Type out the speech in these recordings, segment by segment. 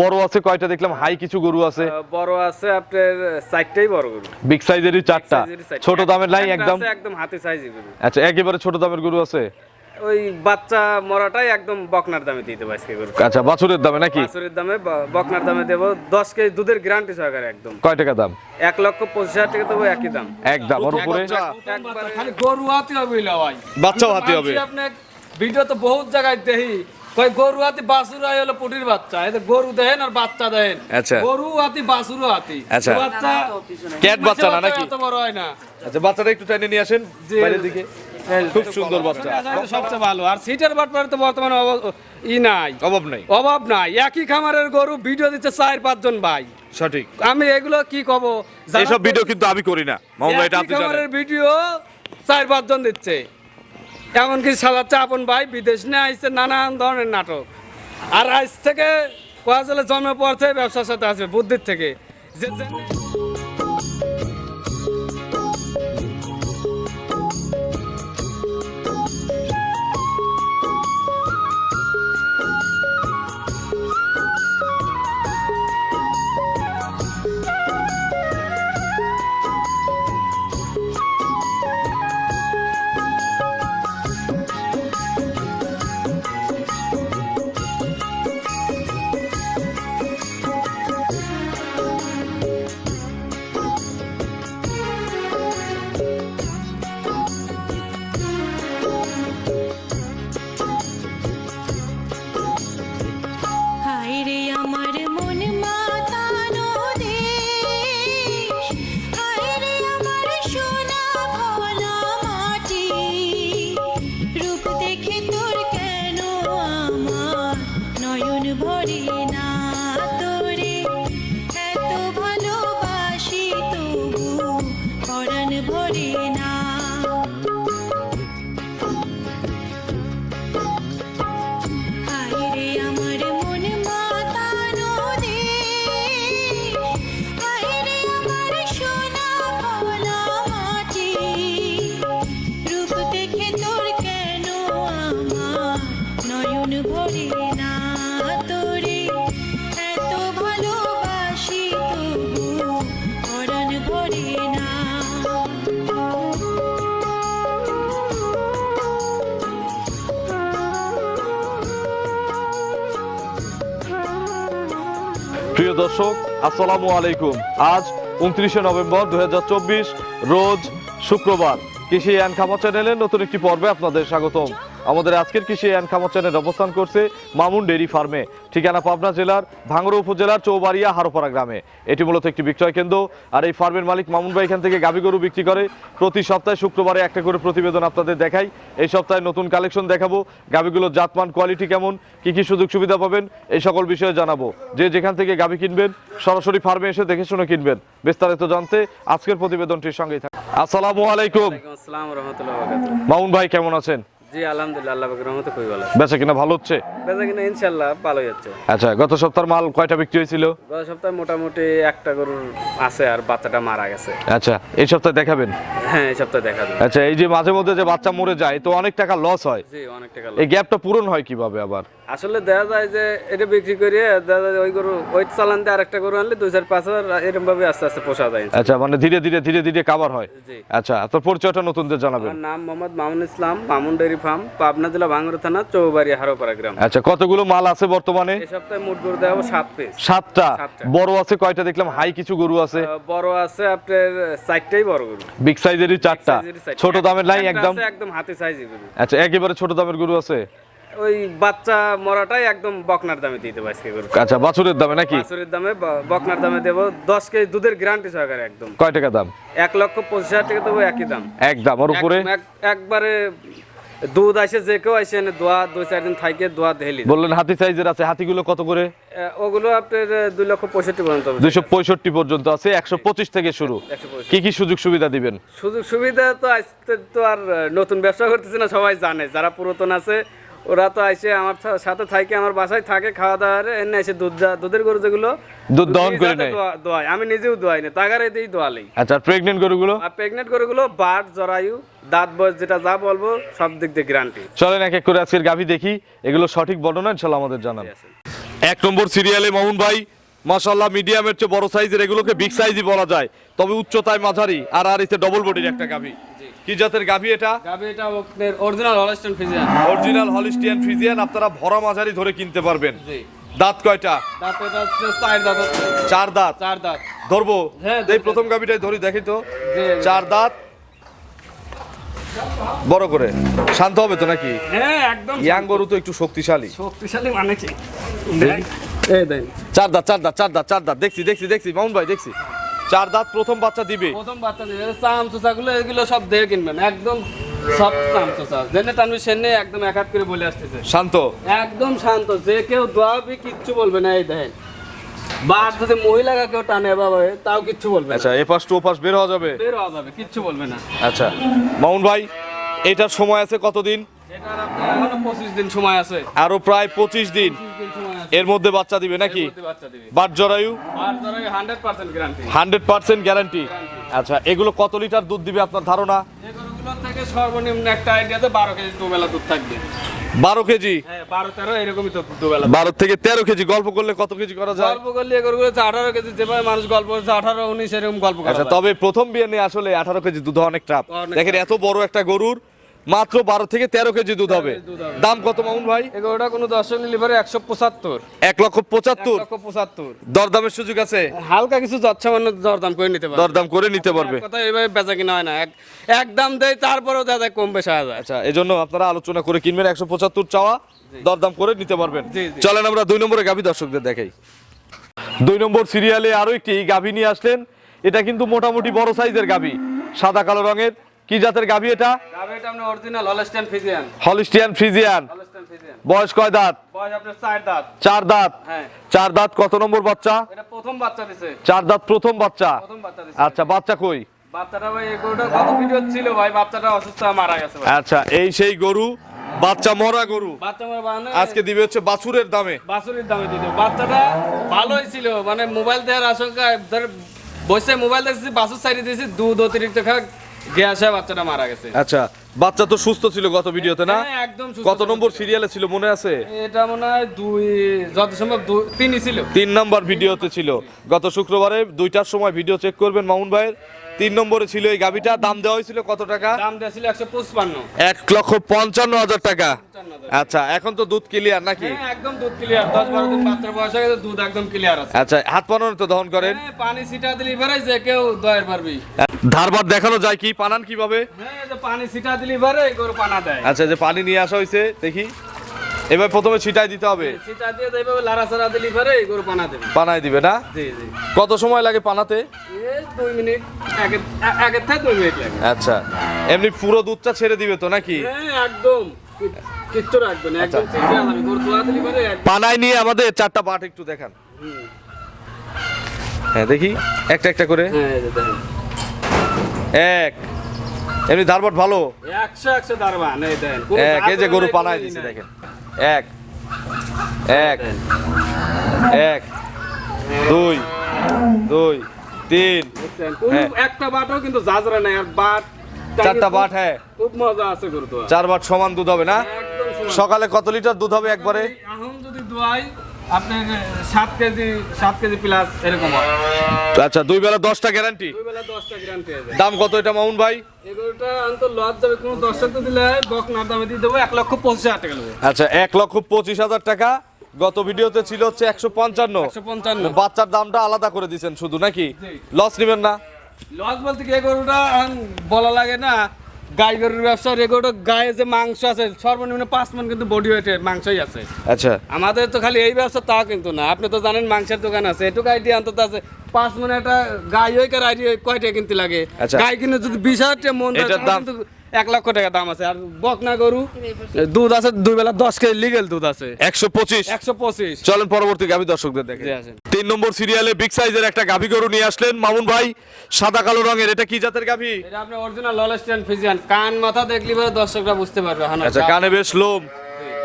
বড় আছে কয়টা? দেখলাম হাই কিছু গরু আছে। বড় আছে আপনার চারটাই বড় গরু। বিগ সাইজেরই চারটা। ছোট দামের নাই একদম একদম হাতে সাইজের গরু। আচ্ছা একেবারে ছোট দামের গরু আছে? ওই বাচ্চা মরাটাই একদম বকনার দামে দিতে পারছি আজকে গরু আচ্ছা বাছুরের দামে নাকি? বাছুরের দামে বকনার দামে দেবো। দশ কেজি দুধের গ্যারান্টি সহকারে একদম। কয় টাকা দাম? এক লক্ষ পঁচিশ হাজার টাকা দেবো একই দাম। এক দাম ওর উপরে? খালি গরু হাতি হবে ভাই। বাচ্চাও হাতি হবে। আপনি ভিডিও তো বহুত জায়গায় দেখি। কই গরু হাতি বাসুর আই হলো পুটির বাচ্চা। এতে গরু দেন আর বাচ্চা দেন আচ্ছা। গরু হাতি বাসুর হাতি। আচ্ছা। বাচ্চা ক্যাট বাচ্চা না নাকি? এত বড় হয় না। আচ্ছা বাচ্চাটা একটু টেনে নিয়ে আসেন বাইরের দিকে। খুব সুন্দর বাচ্চা। সবচেয়ে ভালো। আর সিটার বাটপারে তো বর্তমানে ই নাই। অভাব নাই। অভাব নাই। একই খামারের গরু ভিডিও দিচ্ছে চার পাঁচজন ভাই। সঠিক। আমি এগুলো কি কব? এইসব ভিডিও কিন্তু আমি করি না। মামলা এটা আপনি জানেন। খামারের ভিডিও চার পাঁচজন দিচ্ছে। এমনকি সাজাচ্ছে আপন ভাই বিদেশ নিয়ে আসছে নানান ধরনের নাটক। আর আজ থেকে কোয়াজলে জন্মে পড়ছে ব্যবসার সাথে আসবে বুদ্ধির থেকে। যে প্রিয় দর্শক, আসসালামু আলাইকুম। আজ উনত্রিশে নভেম্বর দুই হাজার চব্বিশ, রোজ শুক্রবার। কৃষি অ্যান্ড খামার চ্যানেলের নতুন একটি পর্বে আপনাদের স্বাগতম। আমাদের আজকের কৃষি অ্যান্ড খামার চ্যানেল অবস্থান করছে মামুন ডেইরি ফার্মে। ঠিকানা পাবনা জেলার ভাঙ্গড়া উপজেলার চৌবাড়িয়া হারোপাড়া গ্রামে। এটি মূলত একটি বিক্রয় কেন্দ্র। আর এই ফার্মের মালিক মামুন ভাই এখান থেকে গাভী গরু বিক্রি করে। প্রতি সপ্তাহে শুক্রবারে একটা করে প্রতিবেদন আপনাদের দেখাই। এই সপ্তাহে নতুন কালেকশন দেখাবো। গাভীগুলোর জাতমান কোয়ালিটি কেমন? কি কি সুযোগ সুবিধা পাবেন? এই সকল বিষয়ে জানাব। যে যেখান থেকে গাভী কিনবেন সরাসরি ফার্মে এসে দেখে শুনে কিনবেন। বিস্তারিত জানতে আজকের প্রতিবেদনটির সঙ্গেই থাকুন। আসসালামু আলাইকুম। আসসালাম রহমতুল্লাহ বরকাতুহ। মামুন ভাই কেমন আছেন? জি আলহামদুলিল্লাহ আল্লাহ রহমতে খুবই ভালো বেচা কিনা ভালো হচ্ছে? বেচা কিনা ভালোই হচ্ছে। আচ্ছা গত সপ্তাহের মাল কয়টা বিক্রি হয়েছিল? গত সপ্তাহে মোটামুটি একটা গরুর আছে আর বাচ্চাটা মারা গেছে। আচ্ছা এই সপ্তাহে দেখাবেন? হ্যাঁ এই সপ্তাহে দেখা যাবে আচ্ছা এই যে মাঝে মধ্যে যে বাচ্চা মরে যায় তো অনেক টাকা লস হয়। জি অনেক টাকা এই গ্যাপটা পূরণ হয় কীভাবে আবার? আসলে দেখা যায় যে এটা বিক্রি করিয়ে দেখা যায় ওই গরু ওই চালান দিয়ে আরেকটা গরু আনলে দুই চার পাঁচ হাজার এরকম ভাবে আস্তে আস্তে পোষা যায় আচ্ছা মানে ধীরে ধীরে ধীরে ধীরে কাভার হয়। আচ্ছা আপনার পরিচয়টা নতুনদের জানাবেন। নাম মোহাম্মদ মামুন ইসলাম মামুন ডেয়ারি ফার্ম পাবনা জেলা ভাঙ্গুর থানা চৌবাড়ি হারোপাড়া গ্রাম আচ্ছা কতগুলো মাল আছে বর্তমানে? এই সপ্তাহে মোট গরু দেওয়া সাত পিস সাতটা। বড় আছে কয়টা? দেখলাম হাই কিছু গরু আছে। বড় আছে আপনার চারটাই বড় গরু। বিগ সাইজেরই চারটা। ছোট দামের নাই একদম? একদম হাতে সাইজের গরু। আচ্ছা একেবারে ছোট দামের গরু আছে? ওই বাচ্চা মরাটাই একদম বকনার দামে দিতে পারছি গরু আচ্ছা বাছুরের দামে নাকি? বাছুরের দামে বকনার দামে দেবো। দশ কেজি দুধের গ্যারান্টি সহকারে একদম। কয় টাকা দাম? এক লক্ষ পঁচিশ হাজার টাকা দেবো একই দাম। এক দাম ওর উপরে? এক- এক- একবারে দুধ আসে যে কেউ আসে দোয়া দুই চার দিন থাকে দোয়া দেহলি বললেন হাতি সাইজের আছে হাতিগুলো কত করে? ওগুলো আপনার দুই লক্ষ পঁয়ষট্টি পর্যন্ত দুইশো পঁয়ষট্টি পর্যন্ত আছে একশো পঁচিশ থেকে শুরু। 125 কি কি সুযোগ সুবিধা দিবেন? সুযোগ সুবিধা তো আজকে তো আর নতুন ব্যবসা করতেছে না সবাই জানে। যারা পুরাতন আছে ওরা তো আইসে আমার সাথে থাকে আমার বাসায় থাকে খাওয়া দাওয়া এনে এসে দুধ দা- দুধের গরু যেগুলো দুধ দহন করে যাতে নেয়। দোয়া- আমি নিজেও দোয়াই না তাগারে দিয়েই দোয়ালেই। আচ্ছা প্রেগনেন্ট গরুগুলো? আর প্রেগনেন্ট গরুগুলো বাট জরায়ু দাঁত বয়স যেটা যা বলব সব দিক দিয়ে গ্যারান্টি চলেন এক এক করে আজকের গাভী দেখি এগুলো সঠিক বর্ণনা ইনশাল্লাহ আমাদের জানান। এক নম্বর সিরিয়ালে মামুন ভাই মাশাল্লাহ মিডিয়ামের চেয়ে বড় সাইজের এগুলোকে বিগ সাইজই বলা যায়। তবে উচ্চতায় মাঝারি আর আর এতে ডবল বডির একটা গাভী। কি জাতের গাভী এটা? গাবি এটা original Holstein Friesian original Holstein Friesian আপনারা ভরা মাঝারি ধরে কিনতে পারবেন। জি। দাঁত কয়টা? দাঁত এটা হচ্ছে চার দাঁত চার দাঁত? চার দাঁত। ধরবো? হ্যাঁ, এই প্রথম গাভীটাই ধরি দেখি তো। চার দাঁত। বড় করে। শান্ত হবে তো নাকি? হ্যাঁ একদম ইয়াং গরু তো একটু শক্তিশালী। শক্তিশালী মানে কি? এই দেন। চার দাঁত চার দাঁত চার দাঁত চার দাঁত। দেখছি দেখছি দেখছি। মামুন ভাই দেখছি। চার দাঁত প্রথম বাচ্চা দিবে। প্রথম বাচ্চা দিবে। চাম চোচাগুলো এগুলো সব দেখে কিনবেন। একদম সব চাম চোচা জেনে টানবি সেনে একদম এক হাত করে বলে আসতেছে। শান্ত। একদম শান্ত। যে কেউ দোয়াবি কিচ্ছু বলবে না এই দেখেন। বার যদি মহিলাকে কেউ টানে বাবা তাও কিচ্ছু বলবে না। আচ্ছা এ পাশ টু ও পাশ বের হওয়া যাবে? বের হওয়া যাবে কিচ্ছু বলবে না। আচ্ছা মামুন ভাই এটার সময় আছে কতদিন? এটার আপনার এখনও পঁচিশ দিন সময় আছে। আরও প্রায় পঁচিশ দিন। এর মধ্যে বাচ্চা দিবে নাকি? বাট জরায়ু? হান্ড্রেড পার্সেন্ট গ্যারান্টি আচ্ছা এগুলো কত লিটার দুধ দিবে আপনার ধারণা? থেকে সর্বনিম্ন একটা আইডিয়াতে বারো কেজি দুবেলা দুধ থাকবে। বারো কেজি? হ্যাঁ বারো তেরো এরকমই তো দুবেলা। বারো থেকে তেরো কেজি গল্প করলে কত কেজি করা যায়? গল্প করলে আঠারো কেজি যেভাবে মানুষ গল্প করছে আঠারো উনিশ এরকম গল্প আচ্ছা তবে প্রথম বিয়ে নিয়ে আসলে আঠারো কেজি দুধ অনেক টাপ দেখেন এত বড় একটা গরুর মাত্র বারো থেকে তেরো কেজি দুধ হবে। দাম কত মামুন ভাই? এই গরুটা কোনো দর্শক লিভারে একশো পঁচাত্তর। এক লক্ষ পঁচাত্তর? লক্ষ পঁচাত্তর। দরদামের সুযোগ আছে? হালকা কিছু দরদাম করে নিতে পারবে। দরদাম করে নিতে পারবে। কথা এইভাবে বেচা কিনা হয় না। এক এক দাম দেয় তারপরেও দাদা কম বেশি হয়ে যায় আচ্ছা এজন্য আপনারা আলোচনা করে কিনবেন। একশো পঁচাত্তর চাওয়া দরদাম করে নিতে পারবেন। চলেন আমরা দুই নম্বরে গাভী দর্শকদের দেখাই। দুই নম্বর সিরিয়ালে আরও একটি গাভী নিয়ে আসলেন। এটা কিন্তু মোটামুটি বড় সাইজের গাভী। সাদা কালো রঙের। কি জাতের গাভী এটা? গাবে এটা আপনার original Friesian Holstein Friesian Friesian বয়স কয় দাঁত? বয়স আপনার চার দাঁত। চার দাঁত? হ্যাঁ। চার দাঁত কত নম্বর বাচ্চা? এটা প্রথম বাচ্চা দিছে। চার দাঁত প্রথম বাচ্চা? প্রথম বাচ্চা দিছে। আচ্ছা বাচ্চা কই? বাচ্চাটা ভাই এই গরুটা কত ভিডিও ছিল ভাই বাচ্চাটা অসুস্থ মারা গেছে ভাই। আচ্ছা এই সেই গরু বাচ্চা মরা গরু। বাচ্চা আজকে দিবে হচ্ছে বাছুরের দামে। বাছুরির দামে দিতে বাচ্চাটা ভালোই ছিল মানে মোবাইল দেওয়ার আশঙ্কা ধর বসে মোবাইল দেখছি বাছুর সাইডে দিয়েছি দুধ অতিরিক্ত খা গ্যাসে বাচ্চাটা মারা গেছে। আচ্ছা বাচ্চা তো সুস্থ ছিল গত ভিডিওতে না? হ্যাঁ, একদম কত নম্বর সিরিয়ালে ছিল মনে আছে? এটা মনে হয় দুই যত সম্ভব তিনই ছিল। তিন নম্বর ভিডিওতে ছিল। গত শুক্রবারে দুইটার সময় ভিডিও চেক করবেন মামুন ভাইয়ের। তিন নম্বরে ছিল এই গাভিটা। দাম দেওয়া হয়েছিল কত টাকা? দাম দিয়েছিল একশো পঁচপান্ন। এক লক্ষ পঞ্চান্ন হাজার টাকা। আচ্ছা এখন তো দুধ ক্লিয়ার নাকি? হ্যাঁ একদম দুধ ক্লিয়ার দশ বারো দিন বাচ্চার বয়স হয়ে গেছে দুধ একদম ক্লিয়ার আছে। আচ্ছা হাত পানানো তো দহন করেন? হ্যাঁ, পানি ছিটা দিলি ভরে যে কেউ দয়ের পারবি ধারবার দেখানো যায় কি? পানান কীভাবে? হ্যাঁ পানি ছিটা দিলি ভরে গরু পানা দেয়। আচ্ছা যে পানি নিয়ে আসা হয়েছে দেখি। এবার প্রথমে ছিটাই দিতে হবে। ছিটা দিয়ে এইভাবে লাড়া ছাড়া দিলি ভরে গরু পানা দেবে। পানায় দিবে না? জি জি। কত সময় লাগে পানাতে? দুই মিনিট একের এ- থেকে দুই মিনিট লাগে। আচ্ছা। এমনি পুরো দুধটা ছেড়ে দিবে তো নাকি? হ্যাঁ একদম। কিচ্ছু রাখবে না একদম চিন্তা যাবে গরু তোলা দিলি একদম পানায় নিয়ে আমাদের চারটা পাট একটু দেখান। হ্যাঁ দেখি। একটা একটা করে। হ্যাঁ দেখেন। এক। এমনি ধারবাট ভালো? একশো এই এক এই যে গরু পানায় দিছে দেখেন। এক এক এক দুই দুই তিন হ্যাঁ। একটা বাটও কিন্তু জাজরা নাই আর বাট চারটা বাট হ্যাঁ। খুব মজা আছে গরু তো চার বাট সমান দুধ হবে না? সকালে কত লিটার দুধ হবে একবারে? এখন যদি দোয়াই আপনার সাত কেজি সাত কেজি প্লাস এরকম হয়। আচ্ছা দুই বেলা দশটা গ্যারান্টি দুই বেলা দশটা দাম কত এটা মামুন ভাই? এগুলোটা অন্তত কোনো তো দিলে বকনার দামে দিয়ে দেবো এক লক্ষ পঁচিশ হাজার টাকা আচ্ছা এক লক্ষ পঁচিশ হাজার টাকা। গত ভিডিওতে ছিল হচ্ছে একশো পঞ্চান্ন। বাচ্চার দামটা আলাদা করে দিছেন শুধু নাকি? লস নেবেন না? লস বলতে কি গরুটা বলা লাগে না গাই গরুর ব্যবসা রেকর্ড গায়ে যে মাংস আছে সর্বনিম্ন পাঁচ মন কিন্তু বডি ওয়েটে মাংসই আছে আচ্ছা আমাদের তো খালি এই ব্যবসা তা কিন্তু না আপনি তো জানেন মাংসের দোকান আছে এটুকু আইডিয়া অন্তত আছে পাঁচ মনে একটা গাই ওই কার আইডিয়া কয়টা কিনতে লাগে আচ্ছা। গাই কিনে যদি বিশ হাজার মন এটার দাম? এক লক্ষ টাকা দাম আছে। আর বকনা গরু দুধ আছে দুই বেলা দশ কেজি লিগেল দুধ আছে। একশো পঁচিশ? একশো পঁচিশ। চলেন পরবর্তী গাভী দর্শকদের দেখে। তিন নম্বর সিরিয়ালে বিগ সাইজের একটা গাভী গরু নিয়ে আসলেন মামুন ভাই। সাদা কালো রঙের। এটা কি জাতের গাভী? এটা আপনার অরিজিনাল ললেস্টিয়ান ফিজিয়ান কান মাথা দেখলি পরে দর্শকরা বুঝতে পারবে আচ্ছা কানে বেশ লোম।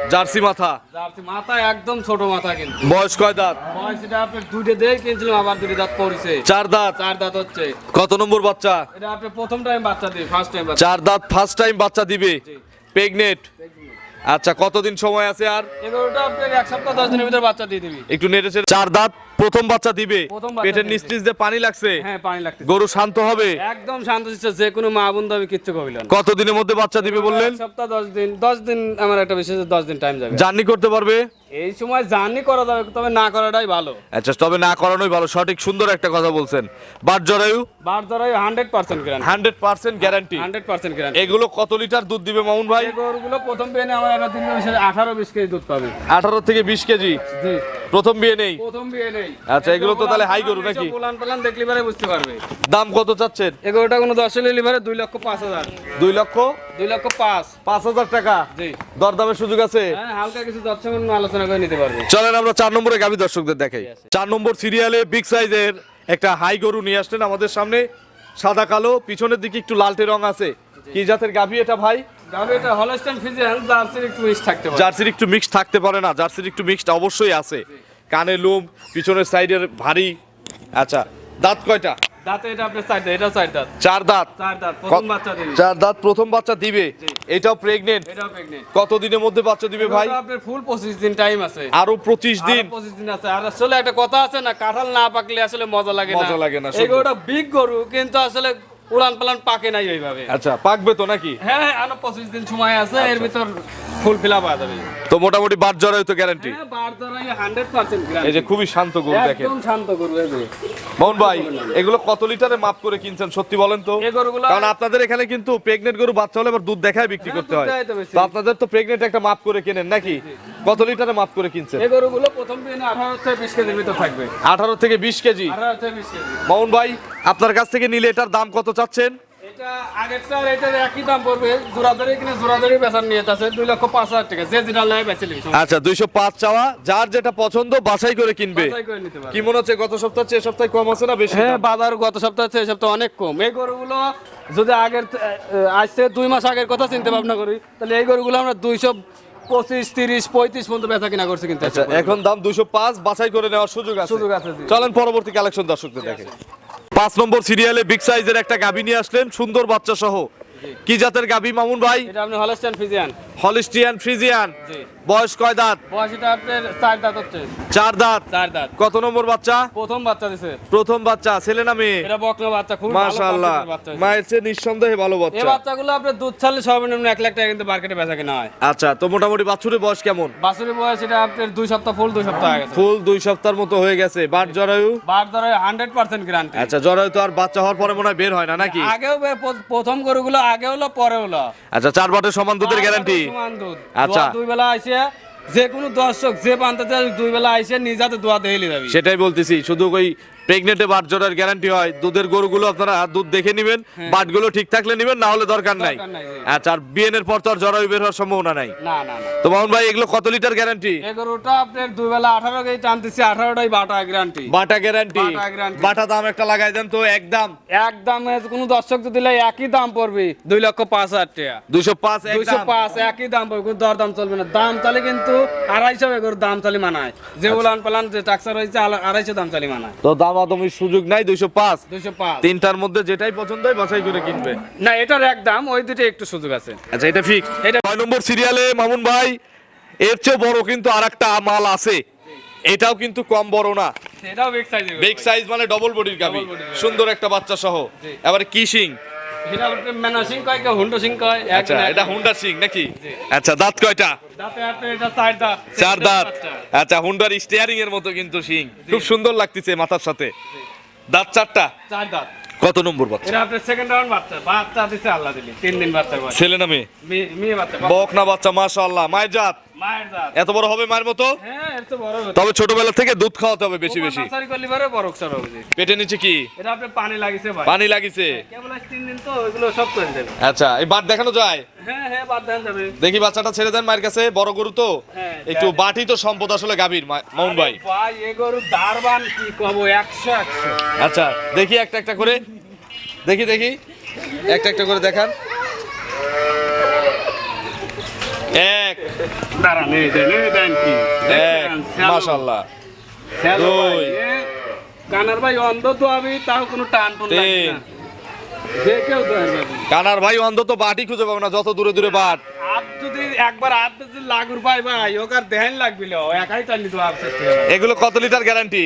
জার্সি মাথা? জার্সি মাথা একদম ছোট মাথা কিন্তু। বয়স কয় দাঁত? বয়স এটা আপনি দুইটা দিয়ে কিনছিলাম আবার দুটি দাঁত পড়েছে। চার দাঁত? চার দাঁত হচ্ছে। কত নম্বর বাচ্চা? এটা আপনি প্রথম টাইম বাচ্চা দিবে ফার্স্ট টাইম বাচ্চা। চার দাঁত ফার্স্ট টাইম বাচ্চা দিবে? প্রেগনেট আচ্ছা কতদিন সময় আছে আর? এগারোটা আপনার এক সপ্তাহ দশ দিনের ভিতরে বাচ্চা দিয়ে দিবি। একটু নেটে চার দাঁত? প্রথম বাচ্চা দিবে। পেটের নিচ দিয়ে পানি লাগছে। হ্যাঁ পানি লাগছে গরু শান্ত হবে? একদম শান্ত শিষ্ট যে কোনো মা বোন দাবি কিচ্ছু কবিল না। কত দিনের মধ্যে বাচ্চা দিবে বললেন? সপ্তাহ দশ দিন দশ দিন আমার একটা বিশেষ দশ দিন টাইম যাবে। জার্নি করতে পারবে? এই সময় জার্নি করা যাবে তবে না করাটাই ভালো। আচ্ছা তবে না করানোই ভালো সঠিক সুন্দর একটা কথা বলছেন। বাট জরায়ু? বার জরায়ু hundred percent guarantee hundred percent guarantee hundred percent guarantee এগুলো কত লিটার দুধ দিবে মামুন ভাই? গরুগুলো প্রথম পেনে আমার একটা দিন আঠারো বিশ কেজি দুধ পাবে। আঠারো থেকে বিশ কেজি? জি। প্রথম বিয়ে নেই? প্রথম বিয়ে নেই। আচ্ছা, এগুলো তো তাহলে হাই গরু নাকি? পোলান পোলান দেখলি পারে বুঝতে পারবে। দাম কত চাচ্ছেন? এগারোটা কোনো দশ লিভারে দুই লক্ষ পাঁচ হাজার। দুই লক্ষ? দুই লক্ষ পাঁচ। পাঁচ হাজার টাকা? জি। দরদামের সুযোগ আছে? হ্যাঁ হালকা কিছু দর্শক আলোচনা করে নিতে পারবে। চলেন আমরা চার নম্বরে গাভী দর্শকদের দেখাই। চার নম্বর সিরিয়ালে বিগ সাইজের একটা হাই গরু নিয়ে আসলেন আমাদের সামনে। সাদা কালো পিছনের দিকে একটু লালটে রং আছে। কি জাতের গাভী এটা ভাই? জার্সির একটু মিস থাকতে পারে। মিক্স থাকতে পারে না জার্সির একটু মিক্সড অবশ্যই আছে। কানের লোম পিছনের সাইডের ভারী। আচ্ছা দাঁত কয়টা? দাঁতে এটা আপনার চার দাঁত এটা চার দাঁত। চার দাঁত? চার দাঁত প্রথম বাচ্চা চার দাঁত প্রথম বাচ্চা দিবে? এটাও প্রেগনেন্ট এটাও প্রেগনেন্ট কত দিনের মধ্যে বাচ্চা দিবে ভাই? আপনার ফুল পঁচিশ দিন টাইম আছে। আরও পঁচিশ দিন। পঁচিশ দিন আছে। আর আসলে একটা কথা আছে না কাঁঠাল না পাকলে আসলে মজা লাগে মজা লাগে না, গরুটা বিগ গরু কিন্তু আসলে উড়ান পালান পাকে নাই ওইভাবে। আচ্ছা পাকবে তো নাকি? হ্যাঁ হ্যাঁ আরও পঁচিশ দিন সময় আছে এর ভিতর ফুল ফিল আপ যাবে। তো মোটামুটি বাদ জড়াই তো গ্যারান্টি হ্যাঁ বার ধরাই হান্ড্রেড পার্সেন্ট এই যে খুবই শান্ত গরু দেখেন। একদম শান্ত গরু এই। মোহন ভাই এগুলো কত লিটারে মাপ করে কিনছেন সত্যি বলেন তো? কারণ আপনাদের এখানে কিন্তু প্রেগনেন্ট গরু বাচ্চা হলে দুধ দেখায় বিক্রি হ্যাঁ, করতে হয়। তো আপনাদের তো প্রেগনেন্ট একটা মাপ করে কেনেন নাকি? কত লিটারে মাপ করে কিনছেন? এই গরুগুলো প্রথম দিনে থেকে বিশ কেজির ভিতর থাকবে। আঠারো থেকে বিশ কেজি। আঠারো থেকে বিশ কেজি। মোহন ভাই আপনার কাছ থেকে নিলে এটার দাম কত চাচ্ছেন এটা আগের চার এটার একই দাম পড়বে। জোড়াদারি কিনে জোড়াদারি বেচার নিয়ে আছে দুই লক্ষ পাঁচ হাজার টাকা। যে যেটা লাগে বেচে নিবি আচ্ছা দুইশো পাঁচ চাওয়া যার যেটা পছন্দ বাছাই করে কিনবে। বাছাই করে নিতে পারবে। কি মনে হচ্ছে গত সপ্তাহ চেয়ে সপ্তাহে কম আছে না বেশি? হ্যাঁ বাজার গত সপ্তাহে চেয়ে অনেক কম। এই গরুগুলো যদি আগের থে- আজ থেকে দুই মাস আগের কথা চিন্তা ভাবনা করি তাহলে এই গরুগুলো আমরা দুইশো পঁচিশ তিরিশ পঁয়ত্রিশ পর্যন্ত বেচা কিনা করছি কিন্তু আচ্ছা এখন। দাম দুইশো পাঁচ বাছাই করে নেওয়ার সুযোগ আছে। সুযোগ আছে চলেন পরবর্তী কালেকশন দর্শকদের দেখে। পাঁচ নম্বর সিরিয়ালে বিগ সাইজের একটা গাভী নিয়ে আসলেন সুন্দর বাচ্চা সহ। কি জাতের গাভী মামুন ভাই? এটা আপনি হলিস্টিয়ান ফ্রিজিয়ান। জি। বয়স কয় দাঁত? আপনার চার দাঁত হচ্ছে। চার দাঁত? চার দাঁত। কত নম্বর বাচ্চা? প্রথম বাচ্চা দিছে। প্রথম বাচ্চা ছেলে না মেয়ে? এটা বকনা বাচ্চা খুব মাশাআল্লাহ। বাচ্চা। মায়ের চেয়ে নিঃসন্দেহে ভালো এই বাচ্চাগুলো আপনার দুধ ছাড়লে সর্বনিম্ন এক লাখ টাকা কিন্তু মার্কেটে বেচা কিনা হয়। আচ্ছা তো মোটামুটি বাছুরের বয়স কেমন? বাছুরের বয়স এটা আপনার দুই সপ্তাহ ফুল দুই সপ্তাহ হয়ে গেছে। ফুল দুই সপ্তাহের মতো হয়ে গেছে। বাট জরায়ু? ধরে হান্ড্রেড পার্সেন্ট গ্যারান্টি আচ্ছা জরায়ু তো আর বাচ্চা হওয়ার পরে মনে হয় বের হয় না নাকি? আগেও প্রথম গরুগুলো আগে হলো পরে হলো। আচ্ছা চার বাটের সমান দুধের গ্যারান্টি সমান দুধ। আচ্ছা। দুই বেলা আইসে যে কোনো দর্শক যে বানতে দুই বেলা আইসে নিজাতে দোয়া দেহেলি যাবে সেটাই বলতেছি, শুধু ওই প্রেগনেন্টে বাট জোড়ার গ্যারান্টি হয়। দুধের গরুগুলো আপনারা দুধ দেখে নেবেন বাটগুলো ঠিক থাকলে নেবেন না হলে দরকার নাই। আচ্ছা আর বিয়েনের পর তো আর জরায়ু বের হওয়ার সম্ভাবনা নাই। তো মামুন ভাই এগুলো কত লিটার গ্যারান্টি এই আপনার দুই বেলা আঠারো কেজি টানতেছি আঠারোটাই বাটা গ্যারান্টি বাটা গ্যারান্টি বাটা দাম একটা লাগাই দেন তো একদম একদম কোনো দর্শক তো একই দাম পড়বে দুই লক্ষ পাঁচ হাজার টাকা। দুইশো পাঁচ দুইশো পাঁচ একই দাম পড়বে কোনো দর দাম চলবে না। দাম চালে কিন্তু আড়াইশো দাম চালি মানায়। যে উলান পালান যে টাক্সার হয়েছে আড়াইশো দাম চালি মানায়। তো দাম সুযোগ নাই দুইশো পাঁচ। দুইশো পাঁচ। তিনটার মধ্যে যেটাই পছন্দ হয় বাছাই করে কিনবে। না এটার এক দাম ওই দুটো একটু সুযোগ আছে। আচ্ছা এটা ফিক্স এটা- ছয় নম্বর সিরিয়ালে মামুন ভাই এর চেয়ে বড় কিন্তু আর একটা মাল আছে। এটাও কিন্তু কম বড় না। এটাও বিগ সাইজ বিগ সাইজ মানে ডবল বডির গাবি সুন্দর একটা বাচ্চা সহ এবারে কি সিং এটা মেনা সিং কয় কেউ হুন্ডো সিং কয় আচ্ছা এটা হুন্ডা সিং নাকি? আচ্ছা দাঁত কয়টা? দাঁতে হাতে এটা চার দাঁত। চার দাঁত। বাচ্চা। আচ্ছা হুন্ডার স্টিয়ারিং এর মতো কিন্তু সিং। খুব সুন্দর লাগতেছে মাথার সাথে। দাঁত চারটা? চার দাঁত। কত নম্বর বাচ্চা? এটা আপনার সেকেন্ড রাউন্ড বাচ্চা। বাচ্চা দিছে আল্লাহ দিলি। তিন দিন বাচ্চা ছেলে না মেয়ে? মেয়ে- মেয়ে বাচ্চা। বকনা বাচ্চা মাশাআল্লাহ মায়ের জাত। এত বড় হবে মায়ের মতো? হ্যাঁ তো তবে ছোটবেলা থেকে দুধ খাওয়াতে হবে বেশি বেশি। পেটে নিচে কি? পানি লাগিছে পানি দেবে। আচ্ছা এই বাট দেখানো যায়? হ্যাঁ হ্যাঁ বাদ দেখি বাচ্চাটা ছেড়ে দেন মায়ের কাছে বড় গরু তো? হ্যাঁ, একটু। বাটি তো সম্পদ আসলে গাভীর মা- মামুন ভাই। আচ্ছা দেখি একটা একটা করে। দেখি দেখি। একটা একটা করে দেখান। দাঁড়ান এই দেন এই দেন কি? এক মাশাআল্লাহ দুই। কানার ভাই অন্ধ তো আমি তাও কোনো টান টুন লাগছে না। যে কেউ কানার ভাই অন্ধ তো বাটি খুঁজে পাবে না যত দূরে দূরে বাট। এগুলো কত লিটার গ্যারান্টি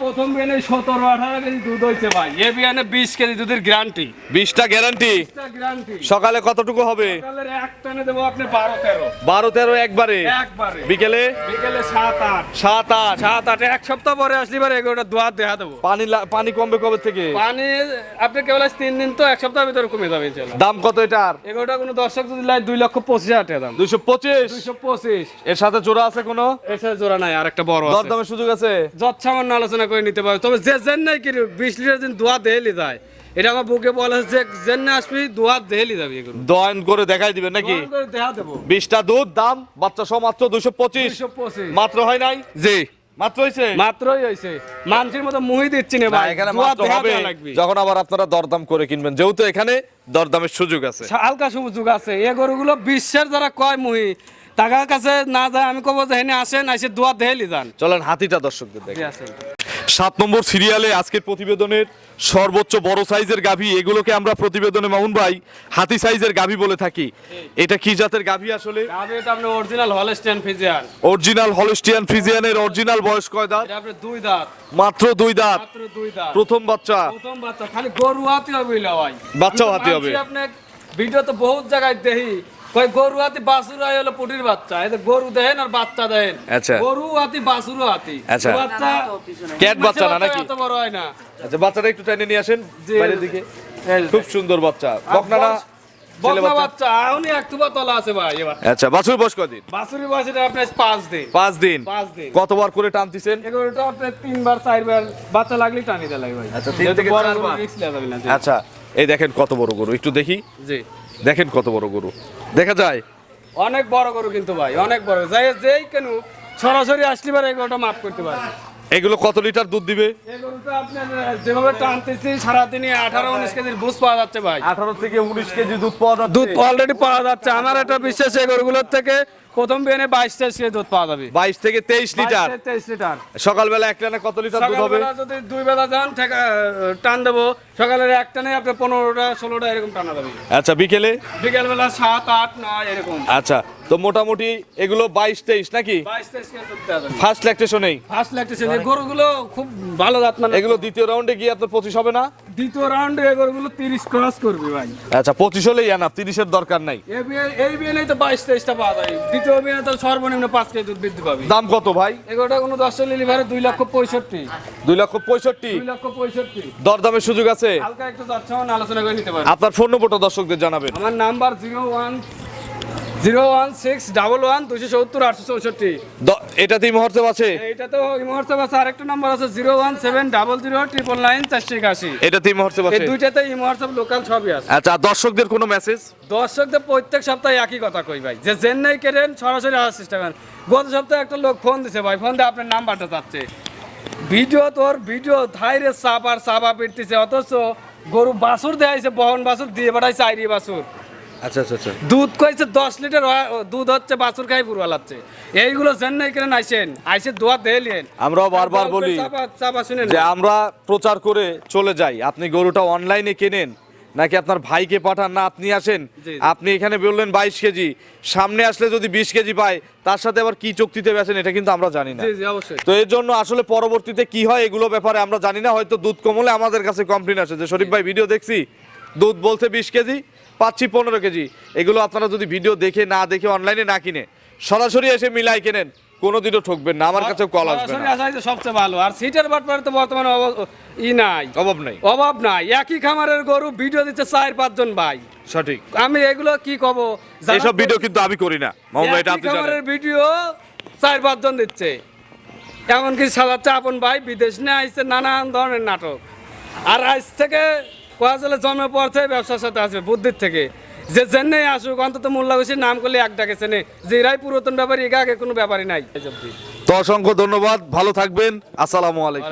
প্রথম বিয়ানে সতেরো আঠারো কেজি দুধ হয়েছে ভাই এ বিয়ানে বিশ কেজি দুধের গ্যারান্টি বিশটা গ্যারান্টি গ্যারান্টি সকালে কতটুকু হবে? সকালের দেবো আপনি বারো তেরো। বারো তেরো একবারে? একবারে। বিকেলে? বিকেলে সাত আট। সাত আট। সাত আট। এক সপ্তাহ পরে আসলি পরে এগারোটা দোয়ার দেখা দেবো। পানি পানি কমবে কবে থেকে? পানি আপনি কেবল তিন দিন তো এক সপ্তাহের ভিতরে কমে যাবে দাম কত এটার? এগারোটা কোনো দর্শক যদি দুই লক্ষ পঁচিশ হাজার টাকা দাম। দুইশো পঁচিশ? দুইশো পঁচিশ। এর সাথে জোড়া আছে কোনো? এর সাথে জোড়া নাই আর একটা বড় দরদামের সুযোগ আছে? যত সামান্য আলোচনা করে নিতে পারবে। তবে যে জেন নাই কি বিশ লিটার দিন দোয়া দেহেলি যায়। এটা আমার বুকে বলা হচ্ছে যে জেন না আসবি দোয়া যাবে এগুলো। দয়ন করে দেখাই দিবেন নাকি? দেবো। বিশটা দুধ দাম বাচ্চা সহ মাত্র দুইশো পঁচিশ। মাত্র হয় নাই? জি। মাত্র হয়েছে মাত্রই হয়েছে মানুষের মতো মুহি দিচ্ছি না না, ভাই। এখানে মাত্র হবে। যখন আবার আপনারা দরদাম করে কিনবেন যেহেতু এখানে দরদামের সুযোগ আছে। হালকা সুযোগ আছে। এ গরুগুলো বিশ্বের যারা কয় মুহি টাকার কাছে না যায় আমি কব যে হেনে আসেন এসে দোয়া দেহেলি যান। চলেন হাতিটা দর্শকদের দেখে। সাত নম্বর সিরিয়ালে আজকের প্রতিবেদনের সর্বোচ্চ বড় সাইজের গাভী। এগুলোকে আমরা প্রতিবেদনে মামুন ভাই হাতি সাইজের গাভী বলে থাকি। এটা কি জাতের গাভী আসলে? গাবি এটা আপনি original Holstein Friesian original Holstein ফ্রিজিয়ানের original বয়স কয় দাঁত? এটা আপনি দুই দাঁত। মাত্র দুই দাঁত। মাত্র দুই দাঁত। প্রথম বাচ্চা। প্রথম বাচ্চা। খালি গরু হাতি হবে ভাই। হাতি হবে। আপনি ভিডিও তো বহুত জায়গায় দেখি। কই গরু হাতি বাছুর আই হলো পুটির বাচ্চা। এতে গরু দেন আর বাচ্চা দেন আচ্ছা। গরু হাতি বাছুরও হাতি। আচ্ছা। বাচ্চা ক্যাট বাচ্চা না নাকি? এত বড় হয় না। আচ্ছা বাচ্চাটা একটু টাইনে নিয়ে আসেন বাইরের দিকে। খুব সুন্দর বাচ্চা। বকনাটা আচ্ছা বাছুর বয়স কদিন বাছুরি বয়স আপনার পাঁচ দিন। পাঁচ দিন। পাঁচ দিন। কতবার করে টানতিছেন? এগুলোটা আপনার তিনবার চারবার। বাচ্চা লাগলেই টানি দেয় আচ্ছা। আচ্ছা এই দেখেন কত বড় গরু। একটু দেখি। জি। দেখেন কত বড় গরু। দেখা যায়। অনেক বড় গরু কিন্তু ভাই, অনেক বড়। যাই যেই কেন সরাসরি আসলে পারে এগুলোটা মাফ করতে পারে এগুলো কত লিটার দুধ দিবে? যেভাবে টানতেছি সারাদিনে আঠারো উনিশ কেজির বুঝ পাওয়া যাচ্ছে ভাই। আঠারো থেকে উনিশ কেজি দুধ পাওয়া যাচ্ছে। দুধ অলরেডি পাওয়া যাচ্ছে। আমার একটা বিশ্বাস এই গরুগুলোর থেকে প্রথম বিয়ানে বাইশ তেইশ কেজি দুধ পাওয়া যাবে। বাইশ থেকে তেইশ লিটার? তেইশ লিটার। সকালবেলা এক টানে কত লিটার দুধ হবে? যদি দুই বেলা যান টান দেবো। সকালের একটা নেই আপনার পনেরোটা ষোলোটা এরকম টানা যাবে। আচ্ছা বিকেলে? বিকেলবেলা সাত আট নয় এরকম। আচ্ছা তো মোটামুটি এগুলো বাইশ তেইশ নাকি? ফার্স্ট ল্যাকটেশনেই ফার্স্ট যে গরুগুলো খুব ভালো জাত মানে। এগুলো দ্বিতীয় রাউন্ডে গিয়ে আপনার পঁচিশ হবে না? দ্বিতীয় রাউন্ডে গরুগুলো তিরিশ ক্রস করবে ভাই। আচ্ছা পঁচিশ হলেই আনা তিরিশের দরকার নাই। এই বিয়ে- তো বাইশ তেইশটা পাওয়া যায়। দ্বিতীয় বিয়ে তো সর্বনিম্ন পাঁচ কেজি দুধ বৃদ্ধি পাবে। দাম কত ভাই? এগুলোটা কোনো দশ লিভারে দুই লক্ষ পঁয়ষট্টি। দুই লক্ষ পঁয়ষট্টি। দুই লক্ষ পঁয়ষট্টি। দরদামের সুযোগ আছে? হালকা একটু যাচ্ছে আলোচনা করে নিতে পারে। আপনার ফোন নম্বরটা দর্শকদের জানাবেন। আমার number zero one zero one six double one দুশো সত্তর আটশো চৌষট্টি। এটাতেই আছে? এইটা তো আছে আরেকটা নাম্বার আছে zero one seven double zero triple nine চারশো একাশি। এটাতেই আছে। দুইটাতে এই লোকাল সবই আছে। আচ্ছা দর্শকদের কোনো মেসেজ দর্শকদের প্রত্যেক সপ্তাহে একই কথা কই ভাই যে চেন্নাই কেনেন সরাসরি আসার চেষ্টা করেন। গত সপ্তাহে একটা লোক ফোন দিছে ভাই ফোন দিয়ে আপনার নাম্বারটা চাচ্ছে। ভিডিও তোর ভিডিও থাইরে চাপ আর চাপা পিটতেছে অথচ গরু বাছুর দেয়াইছে বহন বাছুর দিয়ে পাঠাইছে আইরি বাছুর। আচ্ছা আচ্ছা আচ্ছা। দুধ কইছে দশ লিটার দুধ হচ্ছে বাছুর খাই এইগুলো কেনেন আইসেন আইসে দোয়া বারবার বলি যে আমরা প্রচার করে চলে যাই। আপনি গরুটা অনলাইনে কেনেন? নাকি আপনার ভাইকে পাঠান? না আপনি আসেন। আপনি এখানে বললেন বাইশ কেজি। সামনে আসলে যদি বিশ কেজি পায় তার সাথে আবার কি চুক্তিতে বেছেন এটা কিন্তু আমরা জানি না। তো এর জন্য আসলে পরবর্তীতে কি হয় এগুলো ব্যাপারে আমরা জানি না। হয়তো দুধ কমলে আমাদের কাছে কমপ্লেন আসে যে শরীফ ভাই ভিডিও দেখছি। দুধ বলছে বিশ কেজি পাচ্ছি পনেরো কেজি। এগুলো আপনারা যদি ভিডিও দেখে না দেখে অনলাইনে না কিনে সরাসরি এসে মিলাই কেনেন কোনোদিনও ঠকবেন না। আমার কাছে কল আসবে না। সবচেয়ে ভালো। আর সিটের বাটপারে তো বর্তমানে ই নাই। অভাব নাই। অভাব নাই। একই খামারের গরু ভিডিও দিচ্ছে চার পাঁচজন ভাই। সঠিক। আমি এগুলো কি কব? এইসব ভিডিও কিন্তু আমি করি না। মামলা এটা আপনি জানেন। খামারের ভিডিও চার পাঁচজন দিচ্ছে। এমনকি সাজাচ্ছে আপন ভাই বিদেশ নিয়ে আসছে নানান ধরনের নাটক। আর আজ থেকে চলে জন্মের পর থেকে ব্যবসার সাথে আসবে বুদ্ধির থেকে। যে চেন্নাই আসুক অন্তত মোল্লা ঘোষের নাম করলে এক ডাকে চেনে। যে এরাই পুরাতন ব্যাপারী এগা আগে কোনো ব্যাপারই নাই। তো অসংখ্য ধন্যবাদ ভালো থাকবেন আসসালামু আলাইকুম।